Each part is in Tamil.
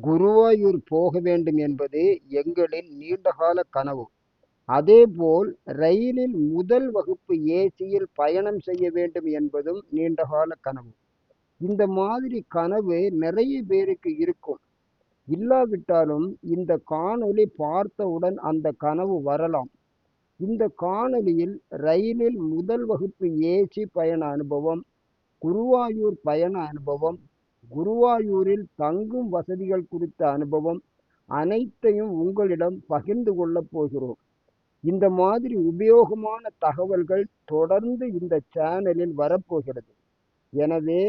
குருவாயூர் போக வேண்டும் என்பது எங்களின் நீண்டகால கனவு. அதேபோல் ரயிலில் முதல் வகுப்பு ஏசியில் பயணம் செய்ய வேண்டும் என்பதும் நீண்டகால கனவு. இந்த மாதிரி கனவு நிறைய பேருக்கு இருக்கும். இல்லாவிட்டாலும் இந்த காணொளி பார்த்தவுடன் அந்த கனவு வரலாம். இந்த காணொலியில் ரயிலில் முதல் வகுப்பு ஏசி பயண அனுபவம், குருவாயூர் பயண அனுபவம், குருவாயூரில் தங்கும் வசதிகள் குறித்த அனுபவம் அனைத்தையும் உங்களிடம் பகிர்ந்து கொள்ளப் போகிறோம். இந்த மாதிரி உபயோகமான தகவல்கள் தொடர்ந்து இந்த சேனலில் வரப்போகிறது. எனவே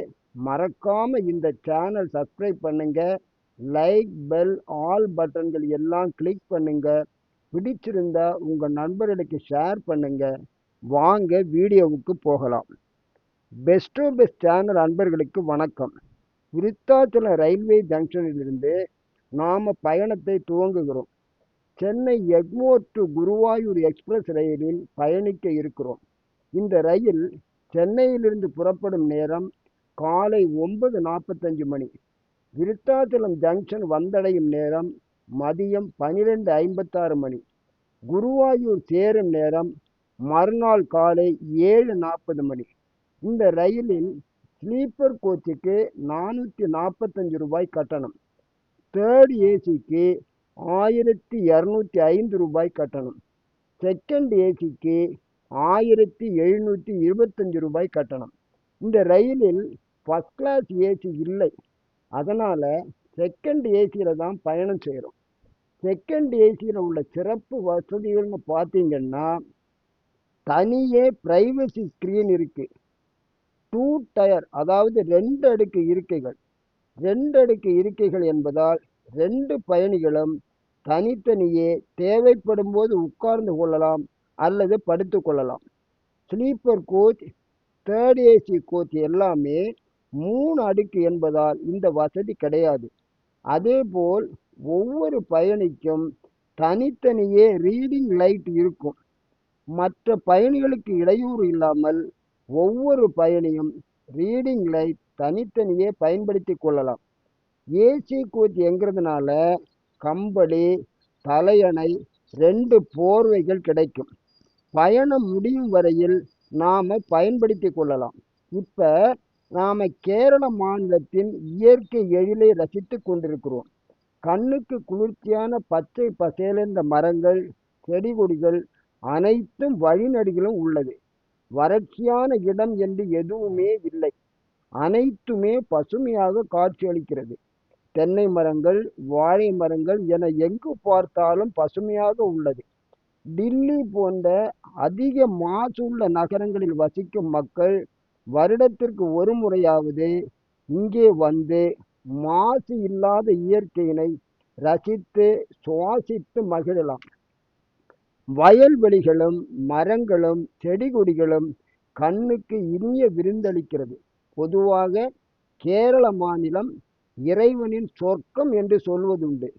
மறக்காம இந்த சேனல் சப்ஸ்கிரைப் பண்ணுங்க. லைக், பெல், ஆல் பட்டன்கள் எல்லாம் கிளிக் பண்ணுங்க. பிடிச்சிருந்தா உங்க நண்பர்களுக்கு ஷேர் பண்ணுங்க. வாங்க வீடியோவுக்கு போகலாம். பெஸ்டோ பெஸ்ட் சேனல் அன்பர்களுக்கு வணக்கம். விருத்தாச்சலம் ரயில்வே ஜங்ஷனிலிருந்து நாம் பயணத்தை துவங்குகிறோம். சென்னை எக்மோர் டு குருவாயூர் எக்ஸ்பிரஸ் ரயிலில் பயணிக்க இருக்கிறோம். இந்த ரயில் சென்னையிலிருந்து புறப்படும் நேரம் காலை ஒன்பது நாற்பத்தஞ்சு மணி. விருத்தாச்சலம் ஜங்ஷன் வந்தடையும் நேரம் மதியம் பனிரெண்டு ஐம்பத்தாறு மணி. குருவாயூர் சேரும் நேரம் மறுநாள் காலை ஏழு நாற்பது மணி. இந்த ரயிலில் ஸ்லீப்பர் கோச்சுக்கு நானூற்றி நாற்பத்தஞ்சு ரூபாய் கட்டணம். தேர்ட் ஏசிக்கு ஆயிரத்தி இரநூத்தி ஐந்து ரூபாய் கட்டணம். செகண்ட் ஏசிக்கு ஆயிரத்தி எழுநூற்றி இருபத்தஞ்சு ரூபாய் கட்டணம். இந்த ரயிலில் ஃபஸ்ட் கிளாஸ் ஏசி இல்லை. அதனால் செகண்ட் ஏசியில் தான் பயணம் செய்கிறோம். செகண்ட் ஏசியில் உள்ள சிறப்பு வசதிகள்னு பார்த்தீங்கன்னா தனியே ப்ரைவசி ஸ்க்ரீன் இருக்குது டூ டயர் அதாவது ரெண்டு அடுக்கு இருக்கைகள். ரெண்டு அடுக்கு இருக்கைகள் என்பதால் ரெண்டு பயணிகளும் தனித்தனியே தேவைப்படும் போது உட்கார்ந்து கொள்ளலாம் அல்லது படுத்து கொள்ளலாம். Sleeper coach, third AC coach எல்லாமே மூணு அடுக்கு என்பதால் இந்த வசதி கிடையாது. அதேபோல் ஒவ்வொரு பயணிக்கும் தனித்தனியே ரீடிங் லைட் இருக்கும். மற்ற பயணிகளுக்கு இடையூறு இல்லாமல் ஒவ்வொரு பயணியும் ரீடிங் லைட் தனித்தனியே பயன்படுத்தி கொள்ளலாம். ஏசி கோச் எங்கிறதுனால கம்பளி, தலையணை, ரெண்டு போர்வைகள் கிடைக்கும். பயணம் முடியும் வரையில் நாம் பயன்படுத்திக் கொள்ளலாம். இப்போ நாம் கேரள மாநிலத்தின் இயற்கை எழிலை ரசித்து கொண்டிருக்கிறோம். கண்ணுக்கு குளிர்ச்சியான பச்சை பசேலென்ற மரங்கள், செடி கொடிகள் அனைத்தும் வழிநெடுகிலும் உள்ளது. வறட்சியான இடம் என்று எதுவுமே இல்லை. அனைத்துமே பசுமையாக காட்சியளிக்கிறது. தென்னை மரங்கள், வாழை மரங்கள் என எங்கு பார்த்தாலும் பசுமையாக உள்ளது. டில்லி போன்ற அதிக மாசுள்ள நகரங்களில் வசிக்கும் மக்கள் வருடத்திற்கு ஒரு முறையாவது இங்கே வந்து மாசு இல்லாத இயற்கையினை ரசித்து சுவாசித்து மகிழலாம். வயல்வெளிகளும், மரங்களும், செடி கொடிகளும் கண்ணுக்கு இனிய விருந்தளிக்கிறது. பொதுவாக கேரள மாநிலம் இறைவனின் சொர்க்கம் என்று சொல்வதுண்டு.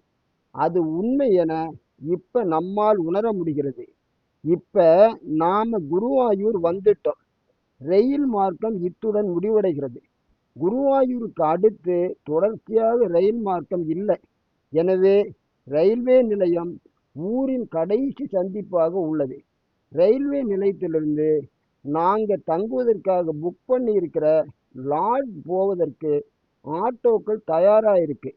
அது உண்மை என இப்ப நம்மால் உணர முடிகிறது. இப்ப நாம குருவாயூர் வந்துட்டோம். ரயில் மார்க்கம் இத்துடன் முடிவடைகிறது. குருவாயூருக்கு அடுத்து தொடர்ச்சியாக ரயில் மார்க்கம் இல்லை. எனவே ரயில்வே நிலையம் ஊரின் கடைசி சந்திப்பாக உள்ளது. ரயில்வே நிலையத்திலிருந்து நாங்கள் தங்குவதற்காக புக் பண்ணியிருக்கிற லாட் லாட்ஜ் போவதற்கு ஆட்டோக்கள் தயாராக இருக்கு.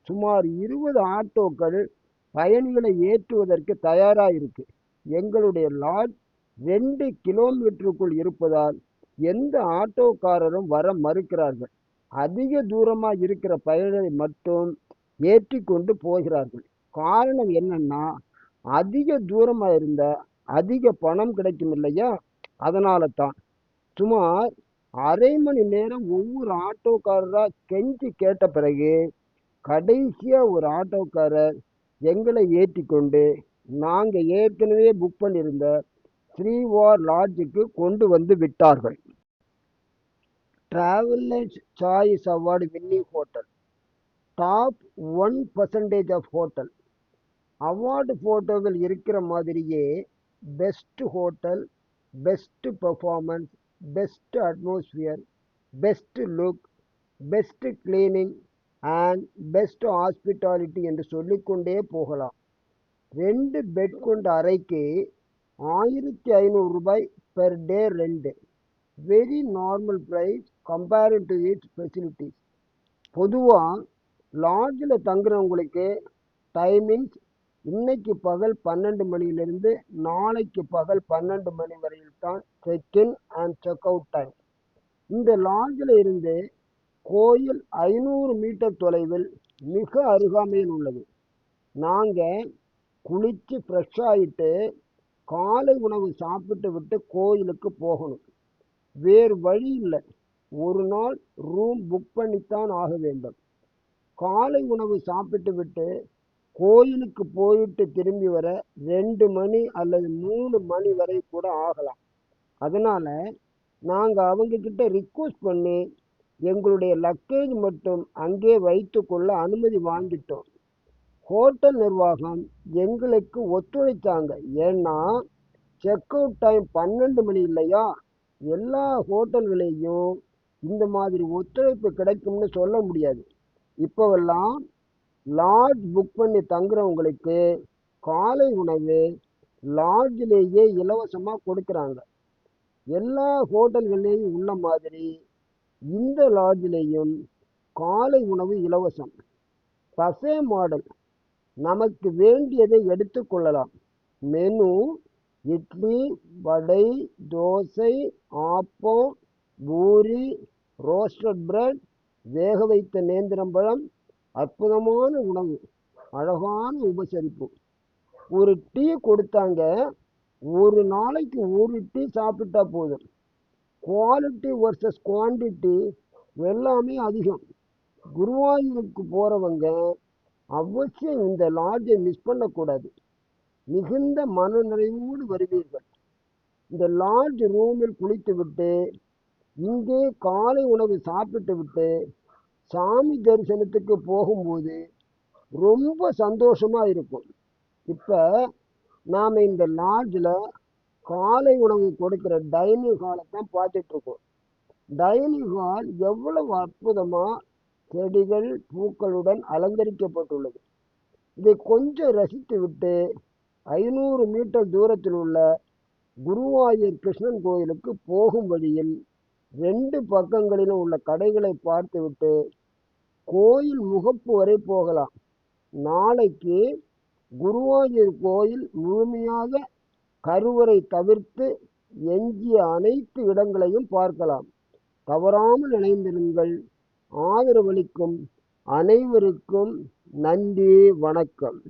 சுமார் இருபது ஆட்டோக்கள் பயணிகளை ஏற்றுவதற்கு தயாராக இருக்கு. எங்களுடைய லாட்ஜ் ரெண்டு கிலோமீட்டருக்குள் இருப்பதால் எந்த ஆட்டோக்காரரும் வர மறுக்கிறார்கள். அதிக தூரமாக இருக்கிற பயணிகளை மட்டும் ஏற்றி கொண்டு போகிறார்கள். காரணம் என்னன்னா அதிக தூரமாக இருந்த அதிக பணம் கிடைக்கும் இல்லையா அதனால தான். சுமார் அரை மணி நேரம் ஒவ்வொரு ஆட்டோக்காரராக கெஞ்சி கேட்ட பிறகு கடைசியாக ஒரு ஆட்டோக்காரர் எங்களை ஏற்றிக்கொண்டு நாங்கள் ஏற்கனவே புக் பண்ணியிருந்த ஸ்ரீவார் லாட்ஜுக்கு கொண்டு வந்து விட்டார்கள். Travellers choice award winning hotel. Top one percentage of hotel. Award ஃபோட்டோவில் இருக்கிற மாதிரியே best hotel, best performance, best atmosphere, best look, best cleaning, and best hospitality என்று சொல்லிக்கொண்டே போகலாம். ரெண்டு பெட் கொண்ட அறைக்கு ஆயிரத்தி ஐநூறு ரூபாய் பெர் டே ரெண்டு very normal price comparing to its facilities பொதுவாக லாட்ஜில் தங்குறவங்களுக்கு டைமிங்ஸ் இன்னைக்கு பகல் பன்னெண்டு மணியிலிருந்து நாளைக்கு பகல் பன்னெண்டு மணி வரையில் தான் check in and check out time இந்த லாட்ஜில் இருந்து கோயில் ஐநூறு மீட்டர் தொலைவில் மிக அருகாமையில் உள்ளது. நாங்கள் குளித்து ஃப்ரெஷ் ஆகிட்டு காலை உணவு சாப்பிட்டு விட்டு கோயிலுக்கு போகணும். வேறு வழி இல்லை. ஒரு நாள் ரூம் புக் பண்ணித்தான் ஆக வேண்டும். காலை உணவு சாப்பிட்டு விட்டு கோயிலுக்கு போயிட்டு திரும்பி வர ரெண்டு மணி அல்லது மூணு மணி வரை கூட ஆகலாம். அதனால் நாங்கள் அவங்கக்கிட்ட ரிக்வஸ்ட் பண்ணி எங்களுடைய லக்கேஜ் மட்டும் அங்கே வைத்துக்கொள்ள அனுமதி வாங்கிட்டோம். ஹோட்டல் நிர்வாகம் எங்களுக்கு ஒத்துழைத்தாங்க ஏன்னா செக் அவுட் டைம் பன்னெண்டு மணி இல்லையா? எல்லா ஹோட்டல்களையும் இந்த மாதிரி ஒத்துழைப்பு கிடைக்கும்னு சொல்ல முடியாது. இப்போவெல்லாம் லாட்ஜ் புக் பண்ணி தங்குறவங்களுக்கு காலை உணவு லாட்ஜிலேயே இலவசமாக கொடுக்குறாங்க. எல்லா ஹோட்டல்கள்லேயும் உள்ள மாதிரி இந்த லாட்ஜிலேயும் காலை உணவு இலவசம். Buffet model. நமக்கு வேண்டியதை எடுத்துக்கொள்ளலாம் menu idli vada dosa appam puri roasted bread வேக வைத்த நேந்திரம்பழம் அற்புதமான உணவு அழகான உபசரிப்பு. ஒரு டீ கொடுத்தாங்க ஒரு நாளைக்கு ஒரு டீ சாப்பிட்டா போதும். குவாலிட்டி வர்சஸ் குவான்டிட்டி எல்லாமே அதிகம். குருவாயூருக்கு போகிறவங்க அவசியம் இந்த லாட்ஜை மிஸ் பண்ணக்கூடாது. மிகுந்த மனநிறைவோடு வருவீர்கள். இந்த லாட்ஜ் ரூமில் குளித்துவிட்டு இங்கே காலை உணவு சாப்பிட்டு விட்டு சாமி தரிசனத்துக்கு போகும்போது ரொம்ப சந்தோஷமாக இருக்கும். இப்போ நாம் இந்த லாட்ஜில் காலை உணவு கொடுக்குற டைனிங் ஹாலை தான் பார்த்துட்ருக்கோம் டைனிங் ஹால் எவ்வளவு அற்புதமாக செடிகள் பூக்களுடன் அலங்கரிக்கப்பட்டுள்ளது. இதை கொஞ்சம் ரசித்து விட்டு ஐநூறு மீட்டர் தூரத்தில் உள்ள குருவாயூர் கிருஷ்ணன் கோயிலுக்கு போகும் வழியில் ரெண்டு பக்கங்களிலும் உள்ள கடைகளை பார்த்துவிட்டு கோயில் முகப்பு வரை போகலாம். நாளைக்கு குருவாயூர் கோயில் முழுமையாக கருவறை தவிர்த்து எஞ்சிய அனைத்து இடங்களையும் பார்க்கலாம். தவறாமல் இணைந்திருங்கள் ஆதரவளிக்கும் அனைவருக்கும் நன்றி வணக்கம்.